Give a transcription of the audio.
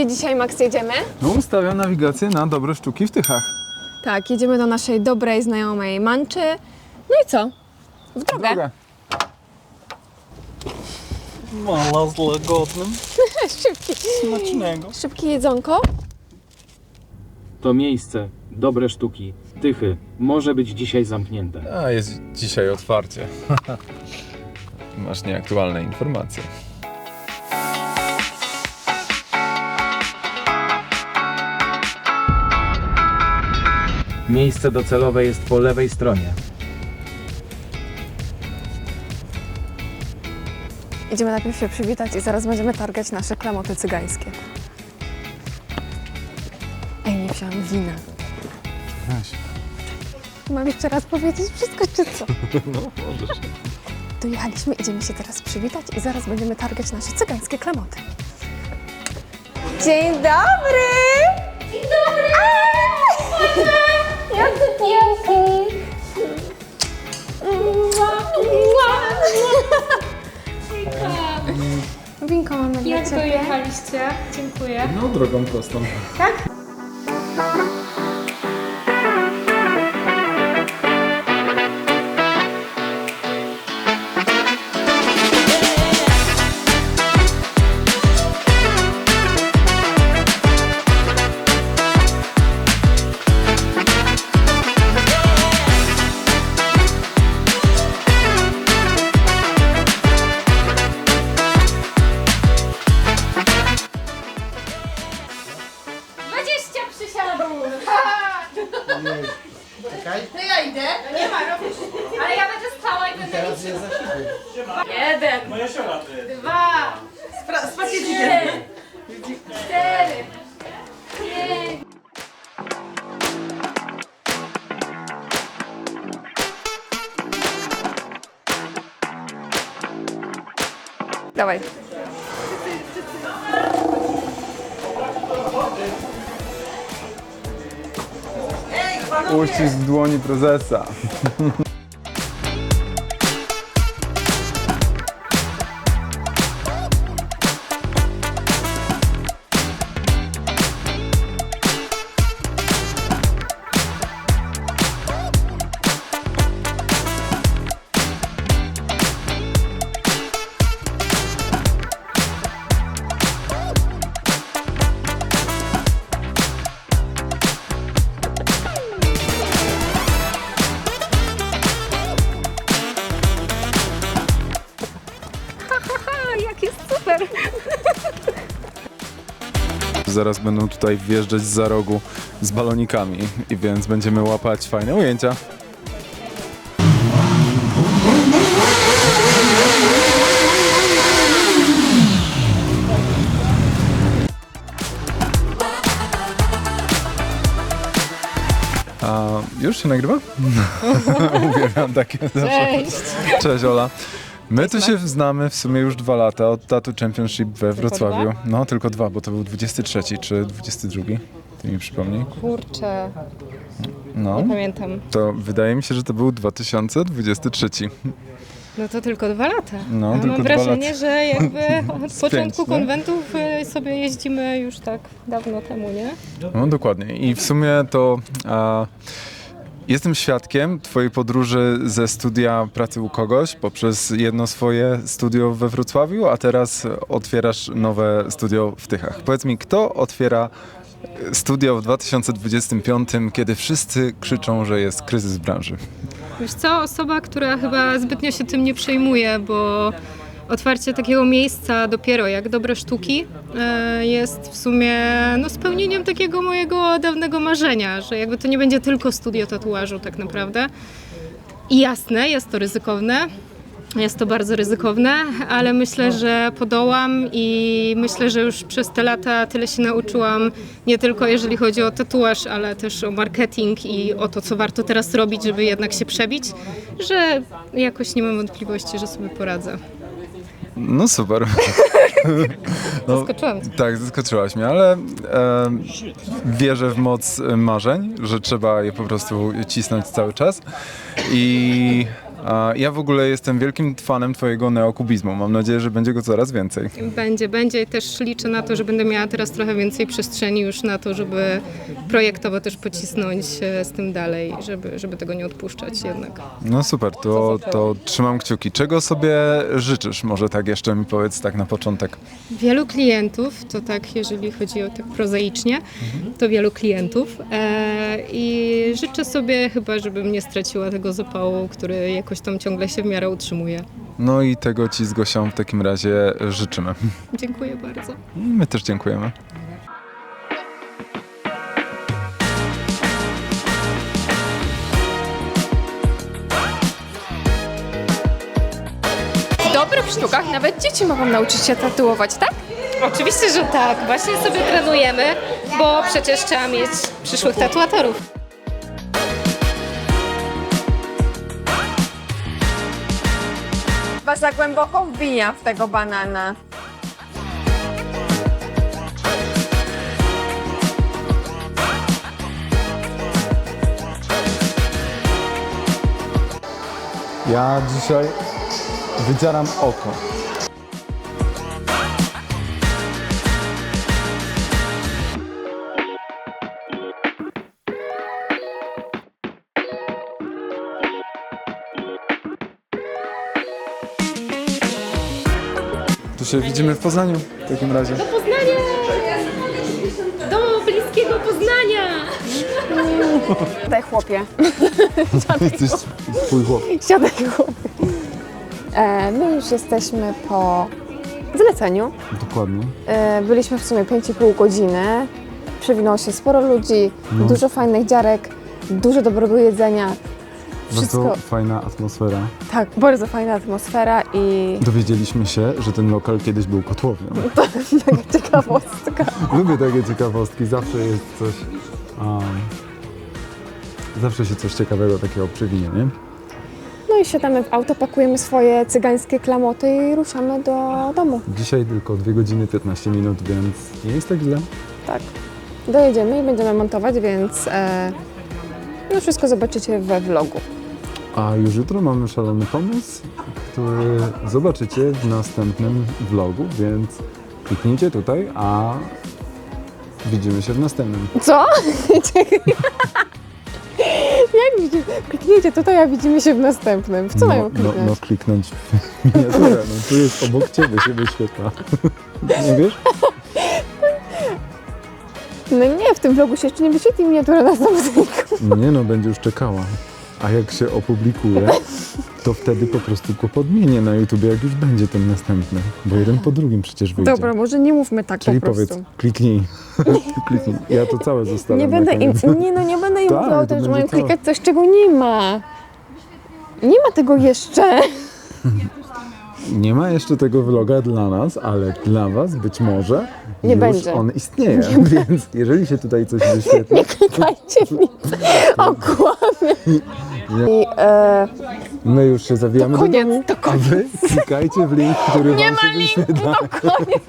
Gdzie dzisiaj, Max, jedziemy? No ustawiam nawigację na dobre sztuki w Tychach. Tak, jedziemy do naszej dobrej znajomej Manczy. No i co? W drogę. Drogę. Mala z łagodnym. Szybki. Smacznego. Szybkie jedzonko. To miejsce, dobre sztuki, tychy, może być dzisiaj zamknięte. A jest dzisiaj otwarcie. Masz nieaktualne informacje. Miejsce docelowe jest po lewej stronie. Idziemy najpierw się przywitać i zaraz będziemy targać nasze klamoty cygańskie. Ej, nie wziąłam wina. Weź. Mam jeszcze raz powiedzieć wszystko, czy co? No, możesz. Dojechaliśmy, idziemy się teraz przywitać i zaraz będziemy targać nasze cygańskie klamoty. Dzień dobry! Dzień dobry! Jak ty piękny! Winko mamy dla Jak Ciebie. dojechaliście? Dziękuję. No drogą prostą. Dwadzieścia Moja siora Dwa. Trzy. Cztery. Pięć. Dawaj. Uścisk w dłoni prezesa. Zaraz będą tutaj wjeżdżać za rogu z balonikami i więc będziemy łapać fajne ujęcia. A już się nagrywa? Uwielbiam takie zawsze. Cześć! Cześć Ola. My tu się znamy w sumie już dwa lata od Tatu Championship we Wrocławiu. No tylko dwa, bo to był 23 czy 22. Ty mi przypomnij. Kurczę, No, nie pamiętam. to wydaje mi się, że to był 2023. No to tylko dwa lata. No, A tylko mam dwa wrażenie, lata. że jakby od początku nie? konwentów y, sobie jeździmy już tak dawno temu, nie? No dokładnie. I w sumie to a, jestem świadkiem Twojej podróży ze studia pracy u kogoś poprzez jedno swoje studio we Wrocławiu, a teraz otwierasz nowe studio w Tychach. Powiedz mi, kto otwiera studio w 2025, kiedy wszyscy krzyczą, że jest kryzys branży? Wiesz co, osoba, która chyba zbytnio się tym nie przejmuje, bo otwarcie takiego miejsca dopiero jak dobre sztuki e, jest w sumie no, spełnieniem takiego mojego dawnego marzenia, że jakby to nie będzie tylko studio tatuażu tak naprawdę. I jasne, jest to ryzykowne. Jest to bardzo ryzykowne, ale myślę, że podołam i myślę, że już przez te lata tyle się nauczyłam, nie tylko jeżeli chodzi o tatuaż, ale też o marketing i o to, co warto teraz robić, żeby jednak się przebić, że jakoś nie mam wątpliwości, że sobie poradzę. No super. No, Zaskoczyłam cię. tak, zaskoczyłaś mnie, ale e, wierzę w moc marzeń, że trzeba je po prostu cisnąć cały czas. I A ja w ogóle jestem wielkim fanem twojego neokubizmu. Mam nadzieję, że będzie go coraz więcej. Będzie, będzie. Też liczę na to, że będę miała teraz trochę więcej przestrzeni już na to, żeby projektowo też pocisnąć e, z tym dalej, żeby, żeby tego nie odpuszczać jednak. No super, to, to trzymam kciuki. Czego sobie życzysz? Może tak jeszcze mi powiedz tak na początek. Wielu klientów, to tak jeżeli chodzi o tak prozaicznie, to wielu klientów e, i życzę sobie chyba, żebym nie straciła tego zapału, który jakoś tam ciągle się w miarę utrzymuje. No i tego ci z Gosią w takim razie życzymy. Dziękuję bardzo. My też dziękujemy. W dobrych sztukach nawet dzieci mogą nauczyć się tatuować, tak? Oczywiście, że tak. Właśnie sobie trenujemy, bo przecież trzeba mieć przyszłych tatuatorów. Chyba za głęboko wbija w tego banana. Ja dzisiaj wydzieram oko. Się widzimy w Poznaniu w takim razie. Poznanie! Do bliskiego Poznania! Daj chłopie. Jesteś twój chłop. Siadaj chłopie. E, my już jesteśmy po zleceniu. Dokładnie. E, byliśmy w sumie 5,5 godziny. Przewinęło się sporo ludzi, dużo fajnych dziarek, dużo dobrego jedzenia. Wszystko, Bardzo fajna atmosfera. tak, bardzo fajna atmosfera i Dowiedzieliśmy się, że ten lokal kiedyś był kotłownią. taka ciekawostka. Lubię takie ciekawostki, zawsze jest coś. Um, zawsze się coś ciekawego takiego przewinie, nie? No i siadamy w auto, pakujemy swoje cygańskie klamoty i ruszamy do domu. Dzisiaj tylko 2 godziny 15 minut, więc nie jest tak źle. Tak. Dojedziemy i będziemy montować, więc e, no wszystko zobaczycie we vlogu. A już jutro mamy szalony pomysł, który zobaczycie w następnym vlogu, więc kliknijcie tutaj, a widzimy się w następnym. Co? Jak widzicie? Kliknijcie tutaj, a widzimy się w następnym. W co mają no, kliknąć? no kliknąć w miniaturę, no tu jest obok ciebie się wyświetla. Nie wiesz? No nie, w tym vlogu się jeszcze nie wyświetli miniatura następnego. Nie no, będzie już czekała. A jak się opublikuje, to wtedy po prostu go podmienię na YouTube, jak już będzie ten następny. Bo jeden po drugim przecież wyjdzie. Dobra, może nie mówmy tak Czyli po prostu. powiedz, kliknij. kliknij. Ja to całe zostawiam Nie na będę im, koniec. nie no, nie będę im Tak, mówiła o to tym, że będzie mają całe. klikać coś, czego nie ma. Nie ma tego jeszcze. Nie ma jeszcze tego vloga dla nas, ale dla was być może Nie już będzie. on istnieje. Więc jeżeli się tutaj coś wyświetli, Nie klikajcie w nic. O, kłamie. I e, my już się zawijamy To koniec, do to a wy klikajcie w link, który wam się wyświetla. koniec.